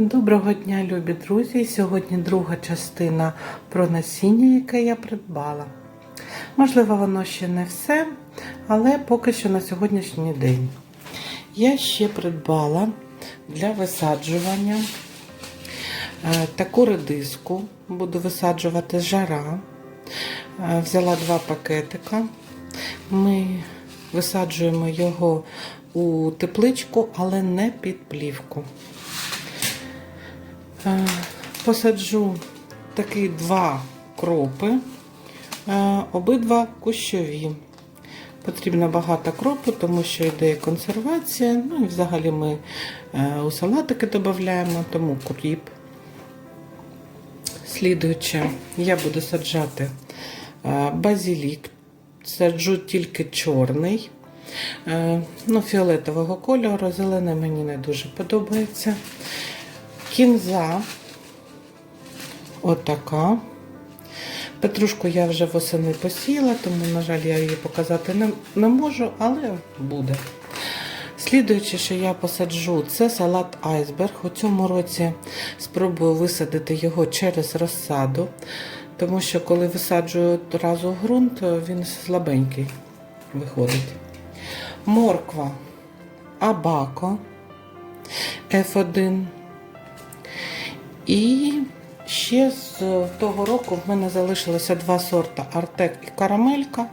Доброго дня, любі друзі! Сьогодні друга частина про насіння, яке я придбала. Можливо, воно ще не все, але поки що на сьогоднішній день. Я ще придбала для висаджування е, таку редиску, буду висаджувати жара. Е, Взяла два пакетика. Ми висаджуємо його у тепличку, але не під плівку. Е, Посаджу такі два кропи, е, обидва кущові. Потрібно багато кропу, тому що йде консервація. Ну і взагалі ми е, у салатики додаємо, тому кріп. Слідуюче, я буду саджати базилік. Саджу тільки чорний, ну, фіолетового кольору, зелений мені не дуже подобається. Кінза отака. Петрушку я вже восени посіяла, тому, на жаль, я її показати не, не можу, але буде. Слідуючи, що я посаджу, це салат айсберг. У цьому році спробую висадити його через розсаду, тому що коли висаджую одразу ґрунт, він слабенький виходить. Морква Абако F1. І ще з того року в мене залишилося два сорта Артек і Карамелька.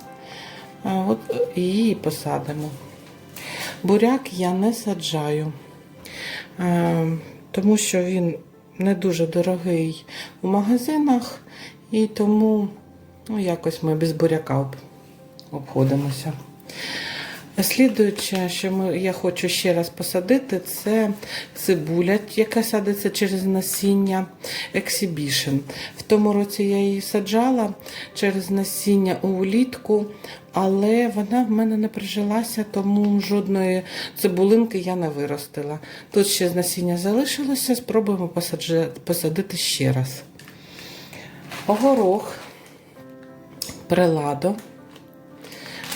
От її посадимо. Буряк я не саджаю, тому що він не дуже дорогий у магазинах, і тому ну, якось ми без буряка обходимося. Слідуюче, що ми, я хочу ще раз посадити, це цибуля, яка садиться через насіння Exhibition. В тому році я її саджала через насіння улітку, але вона в мене не прижилася, тому жодної цибулинки я не виростила. Тут ще з насіння залишилося, спробуємо посадити ще раз. Горох, преладо.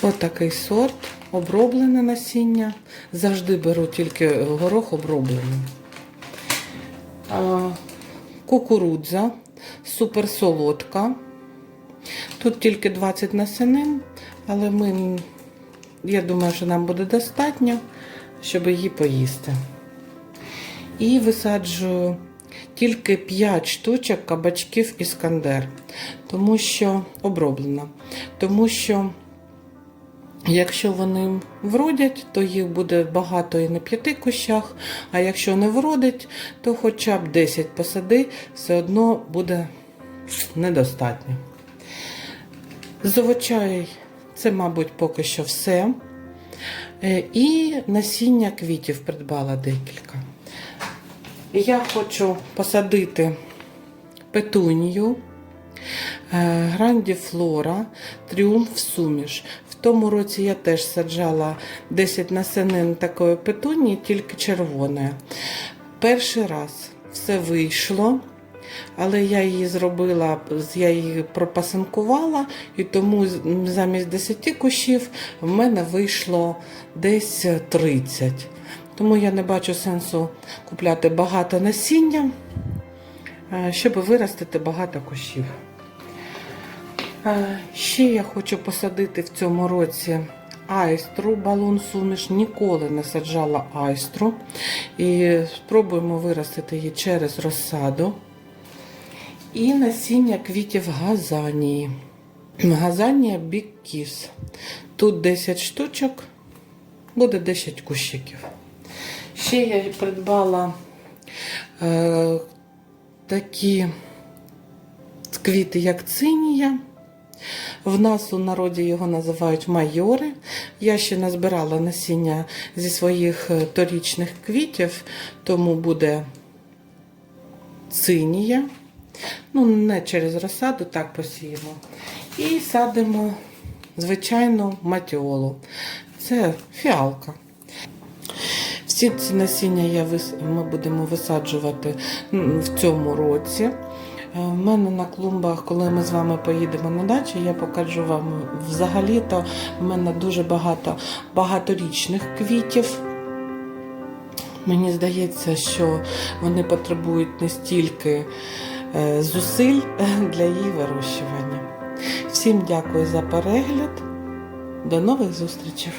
Отакий сорт, оброблене насіння. Завжди беру тільки горох оброблений. Кукурудза, суперсолодка. Тут тільки 20 насінин, але ми, я думаю, що нам буде достатньо, щоб її поїсти. І висаджую тільки 5 штучок кабачків іскандер, тому що оброблено. Тому що Якщо вони вродять, то їх буде багато і на п'яти кущах, а якщо не вродить, то хоча б 10 посади все одно буде недостатньо. З овочей це, мабуть, поки що все. Е, І насіння квітів придбала декілька. Я хочу посадити петунію, е, грандіфлора, тріумф суміш. Тому році я теж саджала 10 насенин такої петунії, тільки червоної. Перший раз все вийшло, але я її зробила, я її пропасинкувала, і тому замість 10 кущів в мене вийшло десь 30. Тому я не бачу сенсу купляти багато насіння, е, щоб виростити багато кущів. Е, Ще я хочу посадити в цьому році айстру, балон суміш. Ніколи не саджала айстру. І спробуємо виростити її через розсаду. І насіння квітів газанії. Газанія Big Kiss. Тут 10 штучок, буде 10 кущиків. Ще я придбала е, такі квіти, як цинія. В нас у народі його називають майори. Я ще назбирала насіння зі своїх е, торічних квітів, тому буде цинія. Ну, не через розсаду, так посіємо. І садимо звичайну матіолу. Це фіалка. Всі ці насіння я вис... ми будемо висаджувати в цьому році. Е, в мене на клумбах, коли ми з вами поїдемо на дачу, я покажу вам взагалі-то в мене дуже багато багаторічних квітів. Мені здається, що вони потребують не стільки е, зусиль е, для її вирощування. Всім дякую за перегляд. До нових зустрічей!